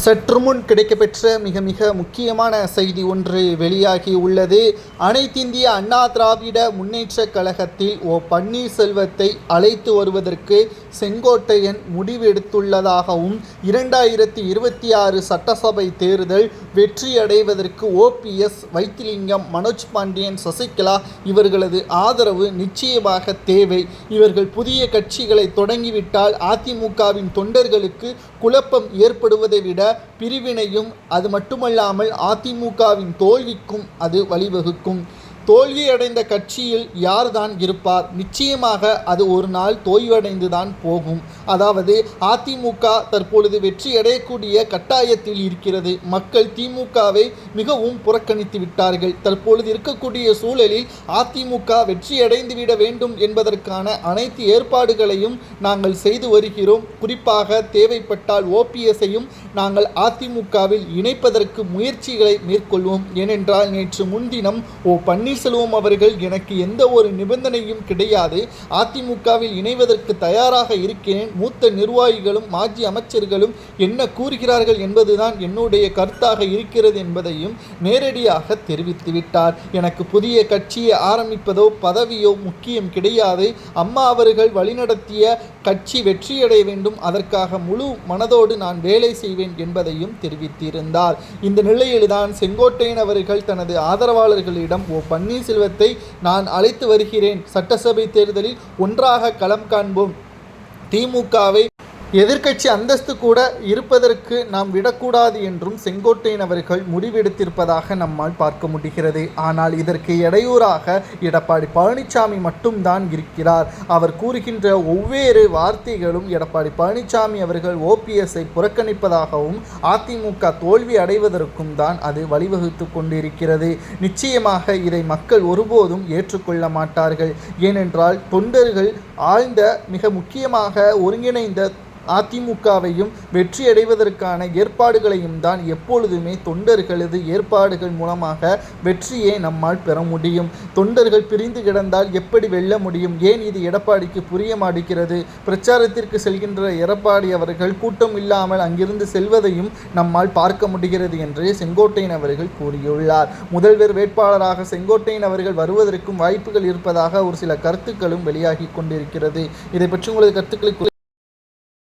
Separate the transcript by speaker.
Speaker 1: சற்று முன் கிடைக்கப்பெற்ற மிக மிக முக்கியமான செய்தி ஒன்று வெளியாகி உள்ளது. அனைத்திந்திய அண்ணா திராவிட முன்னேற்றக் கழகத்தில் ஓ பன்னீர்செல்வத்தை அழைத்து வருவதற்கு செங்கோட்டையன் முடிவெடுத்துள்ளதாகவும் இரண்டாயிரத்தி இருபத்தி ஆறு சட்டசபை தேர்தல் வெற்றியடைவதற்கு ஓபிஎஸ் வைத்திலிங்கம் மனோஜ் பாண்டியன் சசிகலா இவர்களது ஆதரவு நிச்சயமாக தேவை. இவர்கள் புதிய கட்சிகளை தொடங்கிவிட்டால் அதிமுகவின் தொண்டர்களுக்கு குழப்பம் ஏற்படுவதை விட பிரிவினையும் அது மட்டுமல்லாமல் அதிமுகவின் தோல்விக்கும் அது வழிவகுக்கும். தோல்வியடைந்த கட்சியில் யார்தான் இருப்பார்? நிச்சயமாக அது ஒரு நாள் தோய்வடைந்துதான் போகும். அதாவது அதிமுக தற்பொழுது வெற்றி அடையக்கூடிய கட்டாயத்தில் இருக்கிறது. மக்கள் திமுகவை மிகவும் புறக்கணித்து விட்டார்கள். தற்பொழுது இருக்கக்கூடிய சூழலில் அதிமுக வெற்றியடைந்து விட வேண்டும் என்பதற்கான அனைத்து ஏற்பாடுகளையும் நாங்கள் செய்து வருகிறோம். குறிப்பாக தேவைப்பட்டால் ஓபிஎஸ்ஸையும் நாங்கள் அதிமுகவில் இணைப்பதற்கு முயற்சிகளை மேற்கொள்வோம். ஏனென்றால் நேற்று முன்தினம் ஓ பன்னீர்செல்வம் அவர்கள் எனக்கு எந்த ஒரு நிபந்தனையும் கிடையாது. அதிமுகவில் இணைவதற்கு தயாராக இருக்கிறேன். மூத்த நிர்வாகிகளும் மாஜி அமைச்சர்களும் என்ன கூறுகிறார்கள் என்பதுதான் என்னுடைய கருத்தாக இருக்கிறது என்பதையும் நேரடியாக தெரிவித்துவிட்டார் எனக்கு புதிய கட்சியை ஆரம்பிப்பதோ பதவியோ முக்கியம் கிடையாது. அம்மா அவர்கள் வழிநடத்திய கட்சி வெற்றியடைய வேண்டும். அதற்காக முழு மனதோடு நான் வேலை செய்வேன் என்பதையும் தெரிவித்திருந்தார். இந்த நிலையில்தான் செங்கோட்டையன் அவர்கள் தனது ஆதரவாளர்களிடம் ஓ பன்னீர்செல்வத்தை நான் அழைத்து வருகிறேன். சட்டசபை தேர்தலில் ஒன்றாக களம் காண்போம். திமுகவை எதிர்க்கட்சி அந்தஸ்து கூட இருப்பதற்கு நாம் விடக்கூடாது என்றும் செங்கோட்டையன் அவர்கள் முடிவெடுத்திருப்பதாக நம்மால் பார்க்க முடிகிறது. ஆனால் இதற்கு இடையூறாக எடப்பாடி பழனிசாமி மட்டும்தான் இருக்கிறார். அவர் கூறுகின்ற ஒவ்வேறு வார்த்தைகளும் எடப்பாடி பழனிசாமி அவர்கள் ஓபிஎஸ்ஐ புறக்கணிப்பதாகவும் அதிமுக தோல்வி அடைவதற்கும் தான் அது வழிவகுத்து கொண்டிருக்கிறது. நிச்சயமாக இதை மக்கள் ஒருபோதும் ஏற்றுக்கொள்ள மாட்டார்கள். ஏனென்றால் தொண்டர்கள் ஆழ்ந்த மிக முக்கியமாக ஒருங்கிணைந்த அதிமுகவையும் வெற்றியடைவதற்கான ஏற்பாடுகளையும் தான் எப்பொழுதுமே தொண்டர்களது ஏற்பாடுகள் மூலமாக வெற்றியை நம்மால் பெற முடியும். தொண்டர்கள் பிரிந்து கிடந்தால் எப்படி வெல்ல முடியும்? ஏன் இது எடப்பாடிக்கு புரிய மாட்டேங்கிறது? பிரச்சாரத்திற்கு செல்கின்ற எடப்பாடி அவர்கள் கூட்டம் இல்லாமல் அங்கிருந்து செல்வதையும் நம்மால் பார்க்க முடிகிறது என்று செங்கோட்டையன் அவர்கள் கூறியுள்ளார். முதல்வர் வேட்பாளராக செங்கோட்டையன் அவர்கள் வருவதற்கும் வாய்ப்புகள் இருப்பதாக ஒரு சில கருத்துக்களும் வெளியாகி கொண்டிருக்கிறது இருக்கிறது. இதை பற்றி உங்களது கருத்துக்களை